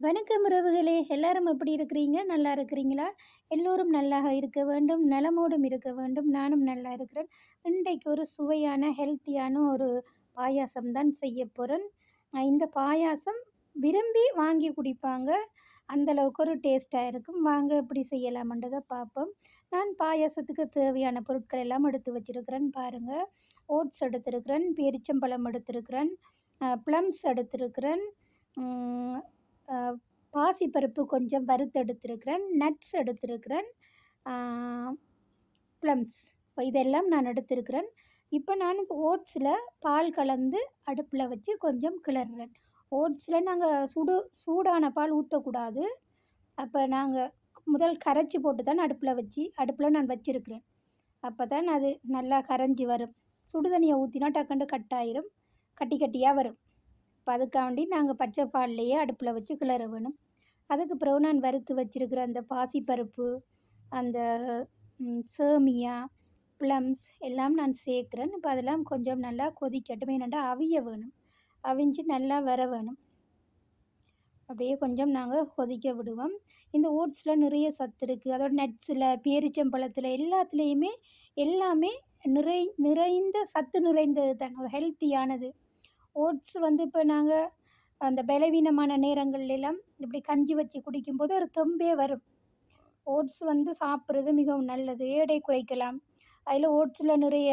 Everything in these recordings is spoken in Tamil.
வணக்கம் உறவுகளே. எல்லாரும் எப்படி இருக்கிறீங்க? நல்லா இருக்கிறீங்களா? எல்லோரும் நல்லாக இருக்க வேண்டும். நலமோடும் இருக்க வேண்டும். நானும் நல்லா இருக்கிறேன். இன்றைக்கு ஒரு சுவையான ஹெல்த்தியான ஒரு பாயாசம் தான் செய்ய போகிறேன் இந்த பாயாசம் விரும்பி வாங்கி குடிப்பாங்க. அந்தளவுக்கு ஒரு டேஸ்ட்டாக இருக்கும். வாங்க எப்படி செய்யலாமன்றதை பார்ப்போம். நான் பாயாசத்துக்கு தேவையான பொருட்கள் எல்லாம் எடுத்து வச்சுருக்கிறேன். பாருங்கள் ஓட்ஸ் எடுத்திருக்கிறேன். பேரிச்சம்பழம் எடுத்திருக்கிறேன். ப்ளம்ஸ் எடுத்திருக்கிறேன். பாசிப்பருப்பு கொஞ்சம் வறுத்து எடுத்திருக்கிறேன் நட்ஸ் எடுத்திருக்கிறேன். ப்ளம்ஸ். இதெல்லாம் நான் எடுத்திருக்கிறேன். இப்போ நான் ஓட்ஸில் பால் கலந்து அடுப்பில் வச்சு கொஞ்சம் கிளறுறேன். ஓட்ஸில் நாங்கள் சுடு சூடான பால் ஊற்றக்கூடாது அப்போ நாங்கள் முதல் கரைச்சி போட்டு தான் அடுப்பில் வச்சு அடுப்பில் நான் வச்சுருக்கிறேன். அப்போ தான் அது நல்லா கரைஞ்சி வரும். சுடு தண்ணியை ஊற்றினா டக்குன்னு கட்டாயிரும். கட்டி கட்டியாக வரும். இப்போ அதுக்காண்டி நாங்கள் பச்சை பால்லையே அடுப்பில் வச்சு கிளற வேணும். அதுக்கு பிறகு நான் வறுத்து வச்சுருக்கிற அந்த பாசிப்பருப்பு அந்த சேமியா ப்ளம்ஸ் எல்லாம் நான் சேர்க்குறேன். இப்போ அதெல்லாம் கொஞ்சம் நல்லா கொதிக்கட்டும். ஏன்னாண்டா அவிய வேணும். அவிஞ்சு நல்லா வர வேணும். அப்படியே கொஞ்சம் நாங்கள் கொதிக்க விடுவோம். இந்த ஓட்ஸில் நிறைய சத்து இருக்குது அதோட நட்ஸில் பேரிச்சம்பழத்தில் எல்லாத்துலேயுமே எல்லாமே நிறை நிறைந்த சத்து நிறைந்தது தான் ஒரு ஹெல்த்தியானது ஓட்ஸ் வந்து இப்போ நாங்கள் அந்த பலவீனமான நேரங்களிலெல்லாம் இப்படி கஞ்சி வச்சு குடிக்கும்போது ஒரு தெம்பே வரும். ஓட்ஸ் வந்து சாப்பிட்றது மிகவும் நல்லது. எடை குறைக்கலாம். அதில் ஓட்ஸில் நிறைய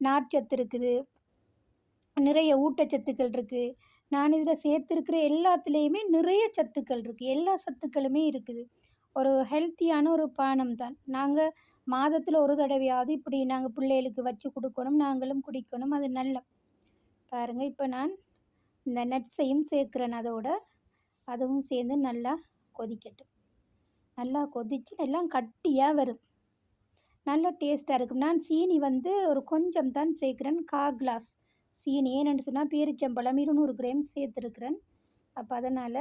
நார்ச்சத்து இருக்குது. நிறைய ஊட்டச்சத்துக்கள் இருக்குது நான் இதில் சேர்த்துருக்கிற எல்லாத்துலேயுமே நிறைய சத்துக்கள் இருக்குது எல்லா சத்துக்களுமே இருக்குது. ஒரு ஹெல்த்தியான ஒரு பானம் தான். நாங்கள் மாதத்தில் ஒரு தடவையாவது இப்படி நாங்கள் பிள்ளைகளுக்கு வச்சு கொடுக்கணும். நாங்களும் குடிக்கணும். அது நல்ல பாருங்கள் இப்போ நான் இந்த நட்ஸையும் சேர்க்குறேன் அதோட. அதுவும் சேர்ந்து நல்லா கொதிக்கட்டும். நல்லா கொதித்து எல்லாம் கட்டியாக வரும். நல்ல டேஸ்ட்டாக இருக்கும். நான் சீனி வந்து ஒரு கொஞ்சம் தான் சேர்க்குறேன். கா கிளாஸ் சீனி. ஏன்னு சொன்னால் பேரிச்சம்பழம் இருநூறு கிராம் சேர்த்துருக்குறேன். அப்போ அதனால்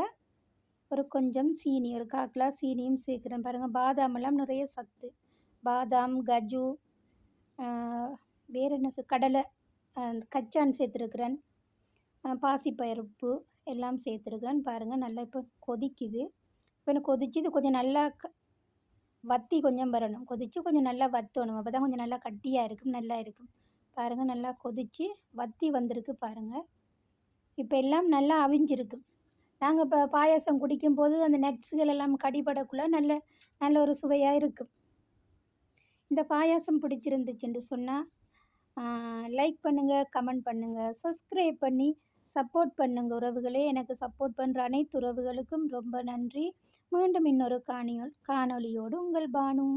ஒரு கொஞ்சம் சீனி ஒரு கா கிளாஸ் சீனியும் சேர்க்குறேன். பாருங்கள் பாதாமெல்லாம் நிறைய சத்து. பாதாம் கஜு வேறு என்ன கடலை. கச்சான் சேர்த்துருக்குறேன். பாசிப்பருப்பு எல்லாம் சேர்த்துருக்குறேன். பாருங்கள் நல்லா இப்போ கொதிக்குது. இப்போ எனக்கு கொதிச்சு இது கொஞ்சம் நல்லா க கொஞ்சம் வரணும். கொதித்து கொஞ்சம் நல்லா வற்றணும் அப்போ தான் கொஞ்சம் நல்லா கட்டியாக இருக்கும் நல்லா இருக்கும். பாருங்கள் நல்லா கொதித்து வத்தி வந்திருக்கு பாருங்கள் இப்போ எல்லாம் நல்லா அவிஞ்சிருக்கு. நாங்கள் இப்போ பாயாசம் குடிக்கும்போது அந்த நட்ஸுகள் எல்லாம் கடிபடக்குள்ள நல்ல நல்ல ஒரு சுவையாக இருக்கும். இந்த பாயாசம் பிடிச்சிருந்துச்சுன்னு சொன்னால் லைக் பண்ணுங்கள் கமெண்ட் பண்ணுங்கள் சப்ஸ்கிரைப் பண்ணி சப்போர்ட் பண்ணுங்க உறவுகளே. எனக்கு சப்போர்ட் பண்ணுற அனைத்து உறவுகளுக்கும் ரொம்ப நன்றி. மீண்டும் இன்னொரு காணியோ காணொளியோடு உங்கள் பானு.